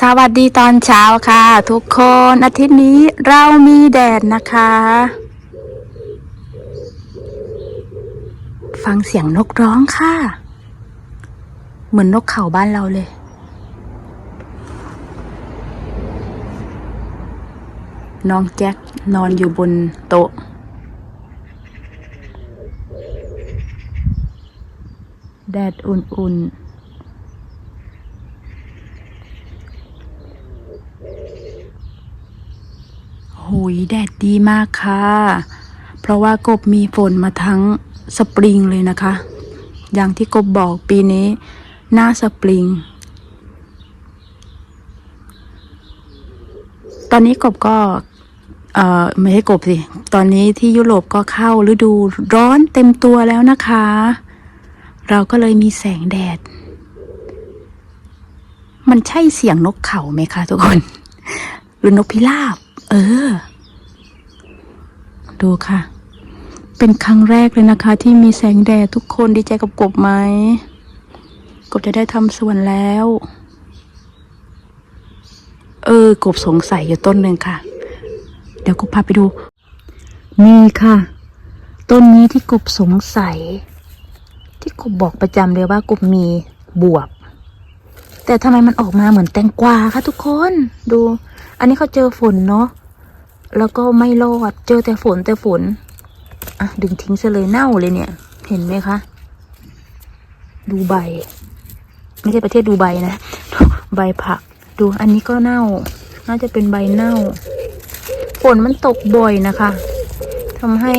สวัสดีตอนเช้าค่ะ ทุกคนอาทิตย์นี้เรามีแดดนะคะ ฟังเสียงนกร้องค่ะ เหมือนนกเขาบ้านเราเลย น้องแจ็คนอนอยู่บนโต๊ะ แดดอุ่นๆ หุยแดดดีมากค่ะ เพราะว่ากบมีฝนมาทั้งสปริงเลยนะคะ อย่างที่กบบอกปีนี้หน้าสปริง ตอนนี้กบก็เอ่อไม่ใช่กบสิ ตอนนี้ที่ยุโรปก็เข้าฤดูร้อนเต็มตัวแล้วนะคะ เราก็เลยมีแสงแดด มันใช่เสียงนกเขาไหมคะทุกคน หรือนกพิราบ ออ ดูค่ะ เป็นครั้งแรกเลยนะคะ ที่มีแสงแดดทุกคนดีใจกับกบไหม กบจะได้ทำสวนแล้ว เออ กบสงสัยอยู่ต้นหนึ่งค่ะ เดี๋ยวกบพาไปดู นี่ค่ะ ต้นนี้ที่กบสงสัย ที่กบบอกประจำเลยว่ากบมีบวบแต่ทำไมมันออกมาเหมือนแตงกวาคะทุกคน ดู อันนี้เขาเจอฝนเนาะ แล้วก็ไม่รอด เจอแต่ฝนแต่ฝน อะ ดึงทิ้งซะเลยเน่าเลยเนี่ย เห็นไหมคะ ดูใบ ไม่ใช่ประเทศดูใบนะ ใบผัก ดูอันนี้ก็เน่า น่าจะเป็นใบเน่า ฝนมันตกบ่อยนะคะทำให้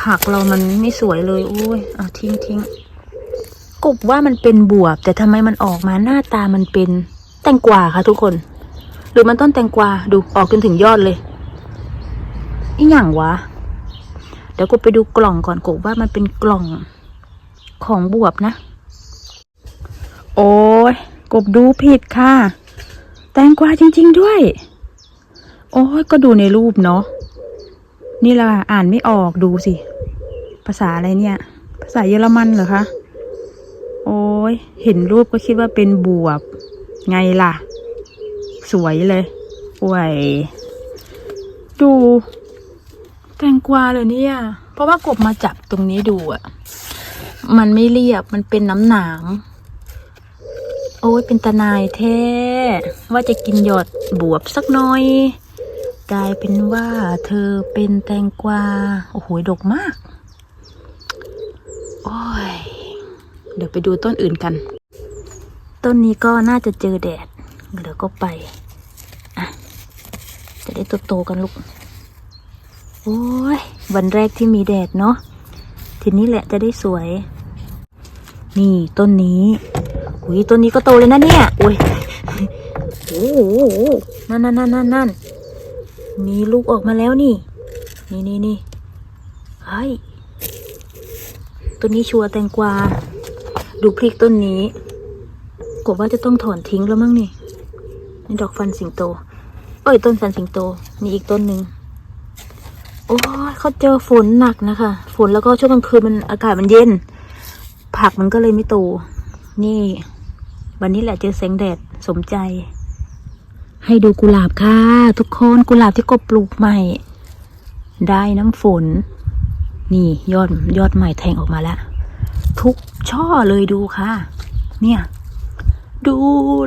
ผักเรามันไม่สวยเลย โอ้ยอะทิ้งทิ้งกบว่ามันเป็นบวบ แต่ทำไมมันออกมาหน้าตามันเป็นแตงกวาค่ะทุกคน หรือมันต้นแตงกวา ดูออกจนถึงยอดเลย อีหยังวะ เดี๋ยวกูไปดูกล่องก่อนกูว่ามันเป็นกล่องของบวบนะ โอ้ยกบดูผิดค่ะ แตงกวาจริง ๆด้วย โอ้ยก็ดูในรูปเนาะ นี่ละอ่านไม่ออกดูสิ ภาษาอะไรเนี่ย ภาษาเยอรมันเหรอคะ โอ้ยเห็นรูปก็คิดว่าเป็นบวบ ไงล่ะ สวยเลยอวย ดู แตงกวาเลยเนี่ย เพราะว่ากบมาจับตรงนี้ดูอะ มันไม่เรียบ มันเป็นน้ำหนาม โอ้ยเป็นตาหนายแท้ ว่าจะกินหยอดบวบสักหน่อย กลายเป็นว่าเธอเป็นแตงกวา โอ้โหดกมาก โอ้ย เดี๋ยวไปดูต้นอื่นกัน ต้นนี้ก็น่าจะเจอแดด เดี๋ยวก็ไป อะ จะได้โตๆกันลูก โอ้ยวันแรกที่มีแดดเนาะทีนี้แหละจะได้สวย นี่ต้นนี้อุ้ยต้นนี้ก็โตเลยนะเนี่ยอุ้ยโอ้โหนั่นนั่นนั่นนั่นนั่นมีลูกออกมาแล้วนี่ นี่นี่นี่เฮ้ยต้นนี้ชัวร์แตงกวา ดูพริกต้นนี้กบว่าจะต้องถอนทิ้งแล้วมั้งนี่นี่ดอกฟันสิงโตเอ้ยต้นฟันสิงโต นี่อีกต้นหนึ่ง อ้ยเขาเจอฝนหนักนะคะ ฝนแล้วก็ช่วงกลางคืนมันอากาศมันเย็น ผักมันก็เลยไม่โต นี่ วันนี้แหละเจอแสงแดดสมใจ ให้ดูกุหลาบค่ะ ทุกคนกุหลาบที่กบปลูกใหม่ ได้น้ำฝน นี่ยอดยอดใหม่แทงออกมาแล้ว ทุกช่อเลยดูค่ะ เนี่ย ดู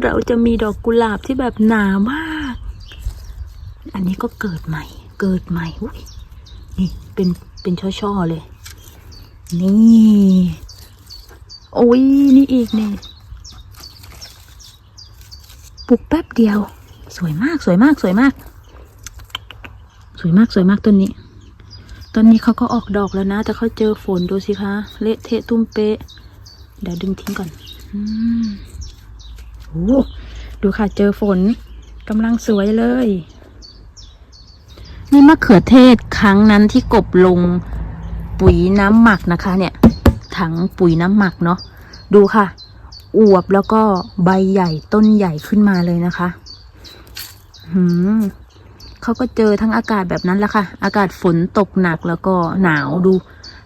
เราจะมีดอกกุหลาบที่แบบหนามาก อันนี้ก็เกิดใหม่ เกิดใหม่อุ้ย นี่เป็นเป็นช่อๆเลย นี่โอ้ยนี่อีกนี่ปลูกแป๊บเดียว สวยมากสวยมากสวยมาก สวยมากสวยมากต้นนี้ต้นนี้เขาก็ออกดอกแล้วนะ แต่เขาเจอฝนดูสิคะเละเทะตุ้มเป๊ะ เดี๋ยวดึงทิ้งก่อนอืมโอ้ดูค่ะเจอฝนกำลังสวยเลย นี่มะเขือเทศครั้งนั้นที่กบลงปุ๋ยน้ำหมักนะคะ เนี่ย ถังปุ๋ยน้ำหมักเนาะดูค่ะ อวบแล้วก็ใบใหญ่ต้นใหญ่ขึ้นมาเลยนะคะหืมเขาก็เจอทั้งอากาศแบบนั้นแหละค่ะ อากาศฝนตกหนักแล้วก็หนาวดู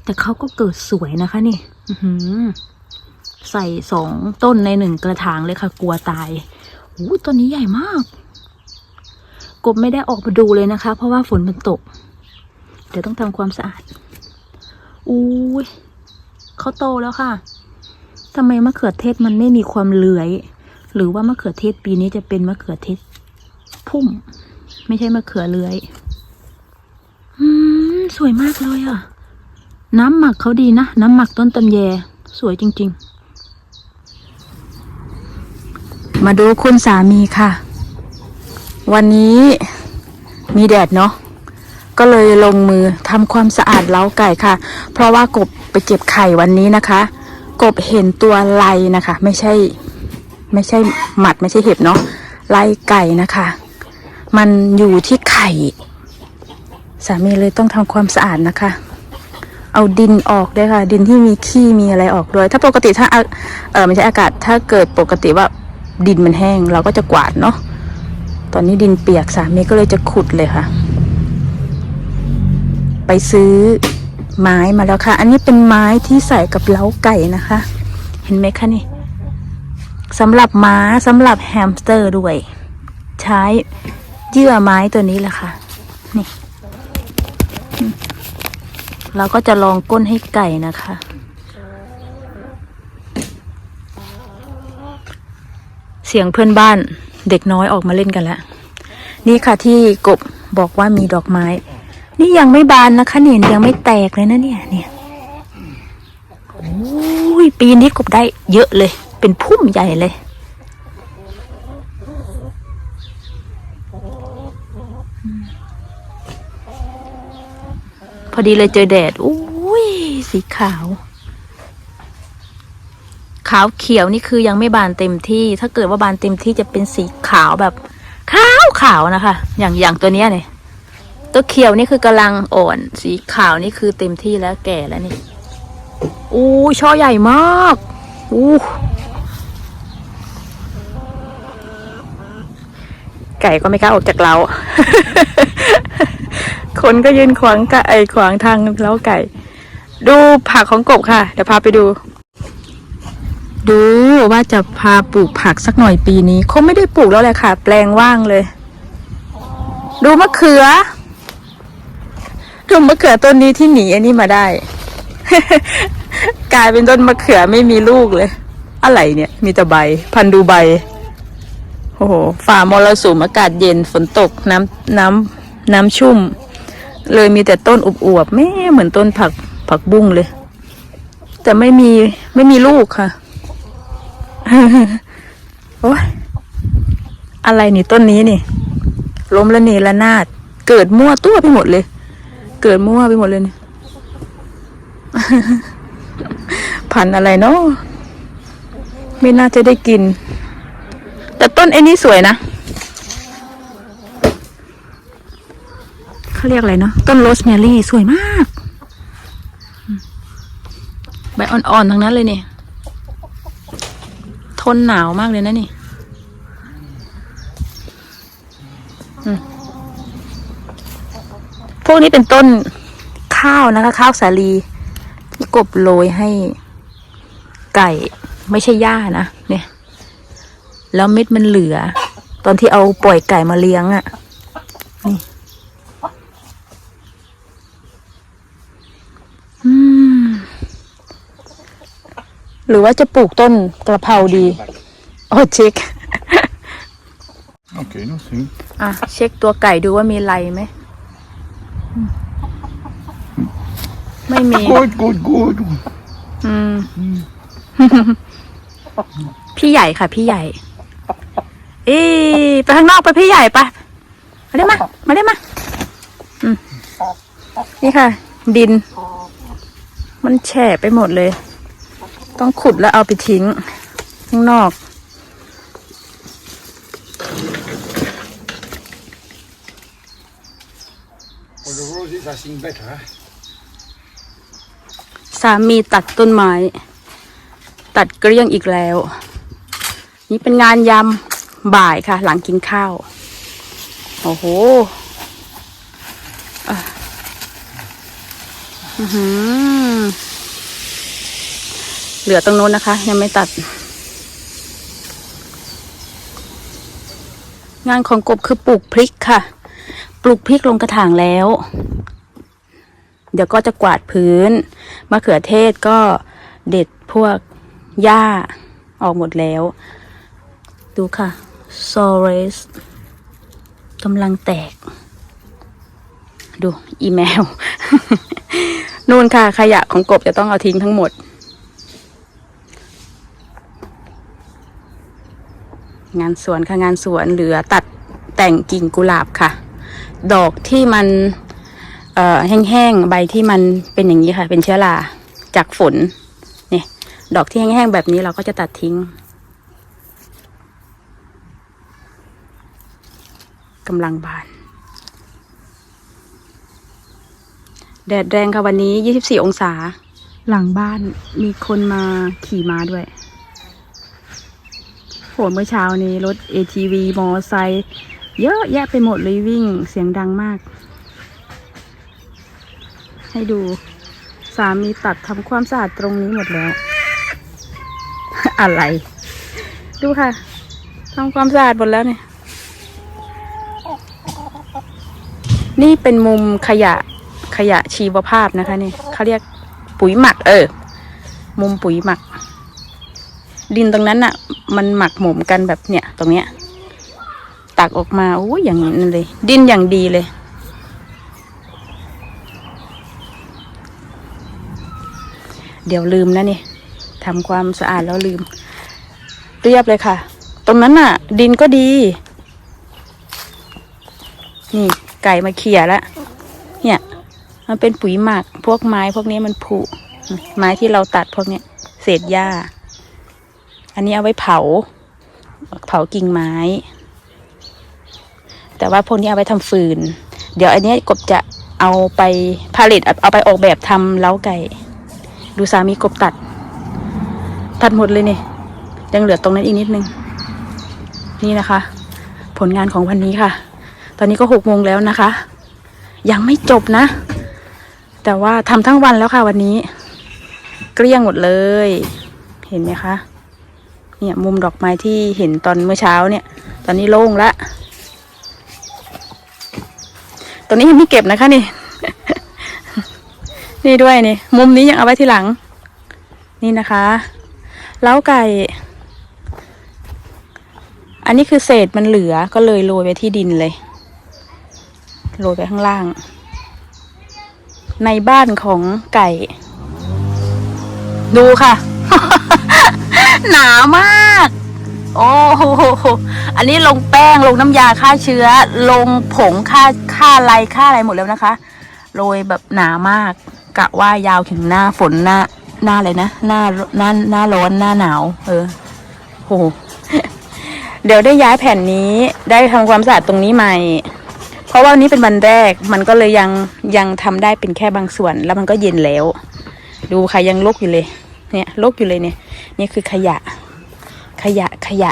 แต่เขาก็เกิดสวยนะคะนี่หือใส่สองต้นในหนึ่งกระถางเลยค่ะ กลัวตายอ้ต้นนี้ใหญ่มาก กบไม่ได้ออกมาดูเลยนะคะ เพราะว่าฝนมันตก เดี๋ยวต้องทำความสะอาดอุ้ยเขาโตแล้วค่ะทำไมมะเขือเทศมันไม่มีความเลื้อย หรือว่ามะเขือเทศปีนี้จะเป็นมะเขือเทศพุ่ม ไม่ใช่มะเขือเลื้อยอืมสวยมากเลยอะ น้ำหมักเขาดีนะ น้ำหมักต้นตำแย สวยจริง ๆ มาดูคุณสามีค่ะ วันนี้มีแดดเนาะก็เลยลงมือทำความสะอาดเล้าไก่ค่ะ เพราะว่ากบไปเก็บไข่วันนี้นะคะ กบเห็นตัวไลนะคะ ไม่ใช่ ไม่ใช่หมัดไม่ใช่เห็บเนาะไลไก่นะคะ มันอยู่ที่ไข่ สามีเลยต้องทำความสะอาดนะคะ เอาดินออกด้วยค่ะ ดินที่มีขี้มีอะไรออกด้วย ถ้าปกติถ้าเออไม่ใช่อากาศถ้าเกิดปกติว่าดินมันแห้ง เราก็จะกวาดเนาะ ตอนนี้ดินเปียกสามีก็เลยจะขุดเลยค่ะ ไปซื้อไม้มาแล้วค่ะ อันนี้เป็นไม้ที่ใส่กับเล้าไก่นะคะ เห็นไหมคะนี่สำหรับม้าสำหรับแฮมสเตอร์ด้วย ใช้เยื่อไม้ตัวนี้แหละค่ะ นี่ เราก็จะลองก้นให้ไก่นะคะ เสียงเพื่อนบ้าน เด็กน้อยออกมาเล่นกันแล้วนี่ค่ะที่กบบอกว่ามีดอกไม้ นี่ยังไม่บานนะคะเนี่ยยังไม่แตกเลยนะเนี่ยเนี่ยโอ้ยปีนี้กบได้เยอะเลย เป็นพุ่มใหญ่เลย พอดีเลยเจอแดดอุ้ยสีขาว ขาวเขียวนี่คือยังไม่บานเต็มที่ ถ้าเกิดว่าบานเต็มที่จะเป็นสีขาวแบบขาวขาวนะคะ อย่างอย่างตัวเนี้ยเนี่ยตัวเขียวนี่คือกำลังอ่อน สีขาวนี่คือเต็มที่แล้วแก่แล้วนี่อู้ช่อใหญ่มากอู้ไก่ก็ไม่กล้าออกจากเรา คนก็ยืนขวางกะไอขวางทางเล้าไก่ ดูผักของกบค่ะ เดี๋ยวพาไปดู ดูว่าจะพาปลูกผักสักหน่อยปีนี้คงไม่ได้ปลูกแล้วแหละค่ะ แปลงว่างเลย ดูมะเขือดูมะเขือต้นนี้ที่หนีอันนี้มาได้ กลายเป็นต้นมะเขือไม่มีลูกเลย อะไรเนี่ย มีแต่ใบ พันดูใบ โอ้โหฝ่ามรสุมอากาศเย็นฝนตกน้ำน้ำน้ำชุ่ม เลยมีแต่ต้นอวบๆแม่เหมือนต้นผักผักบุ้งเลย แต่ไม่มีไม่มีลูกค่ะ โอ้ยอะไรนี่ต้นนี้นี่ ล้มละเนระนาด เกิดมั่วตัวไปหมดเลย เกิดมั่วไปหมดเลยนี่พันอะไรเนาะไม่น่าจะได้กิน แต่ต้นไอ้นี้สวยนะเขาเรียกอะไรเนาะต้นโรสแมรี่สวยมาก ใบอ่อนๆทั้งนั้นเลยเนี่ย ทนหนาวมากเลยนะนี่พวกนี้เป็นต้นข้าวนะคะ ข้าวสาลี ที่กบโรยให้ไก่ไม่ใช่หญ้านะเนี่ย แล้วเม็ดมันเหลือ ตอนที่เอาปล่อยไก่มาเลี้ยงอะ่ะ นี่ อืม หรือว่าจะปลูกต้นกระเพราดี โอ้เช็ค Okej, nu ser vi. อะ เช็คตัวไก่ดูว่ามีไรไหมอืมไม่มี God, god, god. อืม พี่ใหญ่ค่ะ พี่ใหญ่ เอ้ยไปข้างนอกไปพี่ใหญ่ไปมาได้มามาได้มาอืมนี่ค่ะ ดิน มันแฉะไปหมดเลย ต้องขุดแล้วเอาไปทิ้ง ข้างนอก Och the roses are seeing better. สามีตัดต้นไม้ ตัดเกลี้ยงอีกแล้ว นี่เป็นงานยำบ่ายค่ะ หลังกินข้าว โอ้โหอะอื้อหือ เหลือตรงโน้นนะคะ ยังไม่ตัด งานของกบคือปลูกพริกค่ะ ปลูกพริกลงกระถางแล้ว เดี๋ยวก็จะกวาดพื้นมะเขือเทศก็เด็ดพวกหญ้าออกหมดแล้ว ดูค่ะซอเรสกำลังแตก ดูอีเมล นู่นค่ะ ขยะของกบจะต้องเอาทิ้งทั้งหมด งานสวนค่ะงานสวนเหลือตัดแต่งกิ่งกุหลาบค่ะ ดอกที่มันแห้งๆใบที่มันเป็นอย่างนี้ค่ะ เป็นเชื้อราจากฝนนี่ดอกที่แห้งๆแบบนี้เราก็จะตัดทิ้งกำลังบานแดดแรงค่ะวันนี้ 24 องศา หลังบ้านมีคนมาขี่ม้าด้วย เมื่อเช้านี้รถ ATV มอไซค์เยอะแยะไปหมดเลยวิ่งเสียงดังมาก ให้ดูสามีตัดทำความสะอาดตรงนี้หมดแล้ว อะไร ดูค่ะทำความสะอาดหมดแล้วเนี่ย นี่เป็นมุมขยะขยะชีวภาพนะคะนี่เขาเรียกปุ๋ยหมักเออ มุมปุ๋ยหมัก ดินตรงนั้นน่ะมันหมักหมมกันแบบเนี่ย ตรงเนี้ย ตักออกมาโอ้ยอย่างนี้เลย ดินอย่างดีเลยเดี๋ยวลืมนะนี่ทำความสะอาดแล้วลืม เรียบเลยค่ะ ตรงนั้นน่ะ ดินก็ดี นี่ไก่มาเขี่ยแล้วเนี่ย มันเป็นปุ๋ยหมัก พวกไม้พวกนี้มันผุไม้ที่เราตัดพวกนี้เศษหญ้า อันนี้เอาไว้เผา เผากิ่งไม้ แต่ว่าพวกนี้เอาไว้ทำฟืน เดี๋ยวอันนี้กบจะเอาไปผลิตเอาไปออกแบบทำเล้าไก่ ดูสามีกบตัด ตัดหมดเลยเนี่ยยังเหลือตรงนั้นอีกนิดนึง นี่นะคะ ผลงานของวันนี้ค่ะ ตอนนี้ก็หกโมงแล้วนะคะ ยังไม่จบนะ แต่ว่าทำทั้งวันแล้วค่ะวันนี้ เกลี้ยงหมดเลย เห็นไหมคะ เนี่ยมุมดอกไม้ที่เห็นตอนเมื่อเช้าเนี่ย ตอนนี้โล่งละตัวนี้ยังไม่เก็บนะคะนี่ นี่ด้วยนี่ มุมนี้ยังเอาไว้ทีหลัง นี่นะคะเล้าไก่ อันนี้คือเศษมันเหลือก็เลยโรยไปที่ดินเลย โรยไปข้างล่าง ในบ้านของไก่ ดูค่ะ หนามาก โอ้โหอันนี้ลงแป้งลงน้ำยาฆ่าเชื้อ ลงผงฆ่าฆ่าไรฆ่าอะไรหมดแล้วนะคะโรยแบบหนามาก กะว่ายาวถึงหน้าฝนหน้าหน้าอะไรนะหน้าหน้าหน้าร้อนหน้าหนาว เออโหเดี๋ยวได้ย้ายแผ่นนี้ได้ทำความสะอาดตรงนี้ใหม่ เพราะว่านี้เป็นวันแรก มันก็เลยยังยังทำได้เป็นแค่บางส่วน แล้วมันก็เย็นแล้ว ดูค่ะยังลกอยู่เลย เนี่ยลกอยู่เลยเนี่ย นี่คือขยะ ขยะขยะ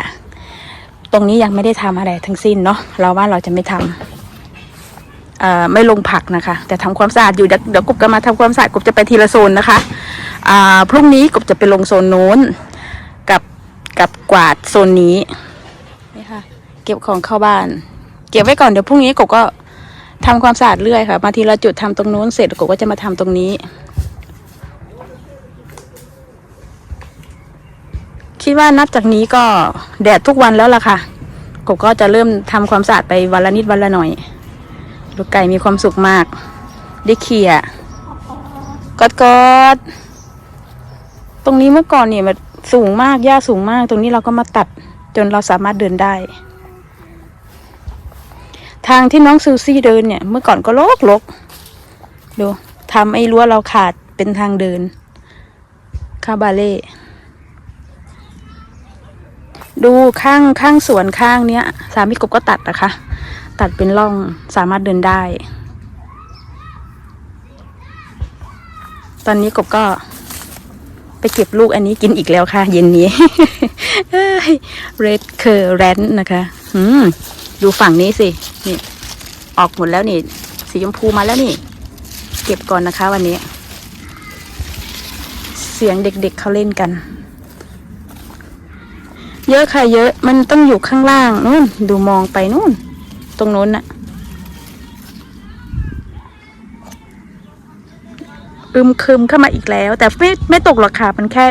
ตรงนี้ยังไม่ได้ทำอะไรทั้งสิ้นเนาะเราว่าเราจะไม่ทำเอ่อไม่ลงผักนะคะ แต่ทำความสะอาดอยู่เดี๋ยวเดี๋ยวกบก็มาทำความสะอาดกบจะไปทีละโซนนะคะพรุ่งนี้กบจะไปลงโซนโน้นกับกับกวาดโซนนี้นี่ค่ะ เก็บของเข้าบ้าน เก็บไว้ก่อนเดี๋ยวพรุ่งนี้กบก็ทำความสะอาดเรื่อยค่ะ มาทีละจุดทำตรงโน้นเสร็จกบก็จะมาทำตรงนี้ คิดว่านับจากนี้ก็แดดทุกวันแล้วล่ะค่ะกบก็จะเริ่มทำความสะอาดไปวันละนิดวันละหน่อย ลูกไก่มีความสุขมาก ได้เขี่ยกอดกอดตรงนี้เมื่อก่อนเนี่ยมันสูงมากหญ้าสูงมาก ตรงนี้เราก็มาตัดจนเราสามารถเดินได้ ทางที่น้องซูซี่เดินเนี่ย เมื่อก่อนก็ลกลกดูทำไอ้รั้วเราขาดเป็นทางเดิน คาบาเล่ ดูข้างข้างสวนข้างเนี้ย สามีกบก็ตัดนะคะ ตัดเป็นร่องสามารถเดินได้ ตอนนี้กบก็ไปเก็บลูกอันนี้กินอีกแล้วค่ะ เย็นนี้เรดเคอร์แรนนะคะอืมดูฝั่งนี้สิ นี่ ออกหมดแล้วนี่ สีชมพูมาแล้วนี่ เก็บก่อนนะคะวันนี้ เสียงเด็กๆเเขาเล่นกัน เยอะค่ะ เยอะ มันต้องอยู่ข้างล่างนู่น ดูมองไปนู่น ตรงโน้นน่ะอึมครึมเข้ามาอีกแล้ว แต่ไม่ไม่ตกหรอกค่ะมันแค่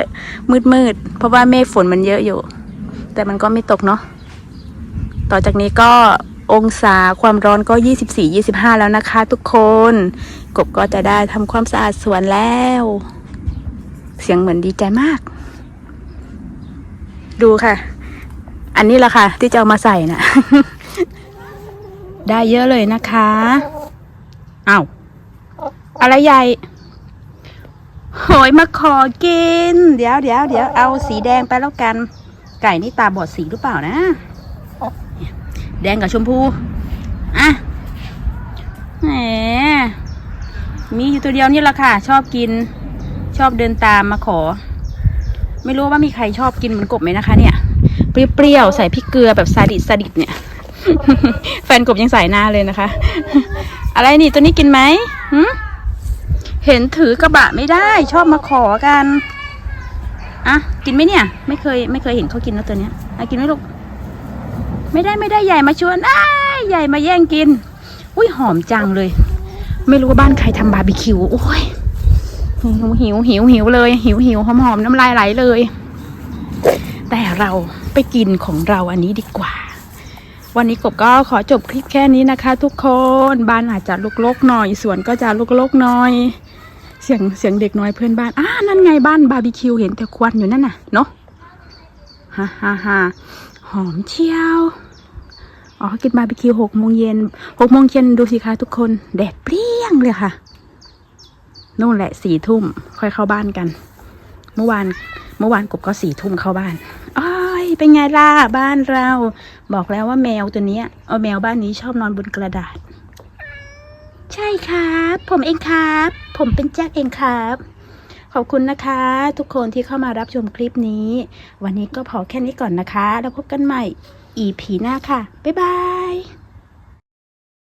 มืดมืดเพราะว่าเมฆฝนมันเยอะอยู่ แต่มันก็ไม่ตกเนาะต่อจากนี้ก็องศาความร้อนก็ 24 25 แล้วนะคะ ทุกคน กบก็จะได้ทำความสะอาดสวนแล้ว เสียงเหมือนดีใจมาก ดูค่ะ อันนี้แหละค่ะ ที่จะเอามาใส่นะได้เยอะเลยนะคะอ้าวอะไรใหญ่โหยมาขอกิน เดี๋ยวเดี๋ยวเดี๋ยวเอาสีแดงไปแล้วกัน ไก่นี่ตาบอดสีหรือเปล่านะ แดงกับชมพู อะแหมมีอยู่ตัวเดียวนี่แหละค่ะ ชอบกิน ชอบเดินตามมาขอ ไม่รู้ว่ามีใครชอบกินเหมือนกบไหมนะคะ เนี่ย เปรี้ยวๆใส่พริกเกลือแบบซาดิสซาดิสเนี่ย แฟนกบยังใส่หน้าเลยนะคะ อะไรนี่ตัวนี้กินไหมเห็นถือกระบะไม่ได้ ชอบมาขอกันอะกินไหมเนี่ย ไม่เคยไม่เคยเห็นเขากินนะตัวเนี้ยอะกินไหมลูกไม่ได้ไม่ได้ใหญ่มาชวนอ้าใหญ่มาแย่งกิน อุ้ยหอมจังเลย ไม่รู้ว่าบ้านใครทำบาร์บีคิวโอ้ย หิวหิวหิวหิวเลย หิวหิวหอมหอมน้ำลายไหลเลย แต่เราไปกินของเราอันนี้ดีกว่า วันนี้กบก็ขอจบคลิปแค่นี้นะคะ ทุกคนบ้านอาจจะลกๆหน่อยสวนก็จะลกๆหน่อยเสียงเสียงเด็กน้อยเพื่อนบ้านอ่านั่นไงบ้านบาร์บีคิวเห็นแต่ควันอยู่นั่นน่ะเนาะฮ่าฮ่าฮ่าหอมเชียวอ๋อกินบาร์บีคิวหกโมงเย็นหกโมงเย็นดูสิคะทุกคน แดดเปรี้ยงเลยค่ะ นู่นแหละสี่ทุ่มค่อยเข้าบ้านกัน เมื่อวานเมื่อวานกบก็สี่ทุ่มเข้าบ้านอ้ายเป็นไงล่ะบ้านเรา บอกแล้วว่าแมวตัวเนี้ยเอาแมวบ้านนี้ชอบนอนบนกระดาษ ใช่ครับ ผมเองครับ ผมเป็นแจ็คเองครับ ขอบคุณนะคะ ทุกคนที่เข้ามารับชมคลิปนี้ วันนี้ก็พอแค่นี้ก่อนนะคะ แล้วพบกันใหม่ EP หน้าค่ะ บ๊ายบาย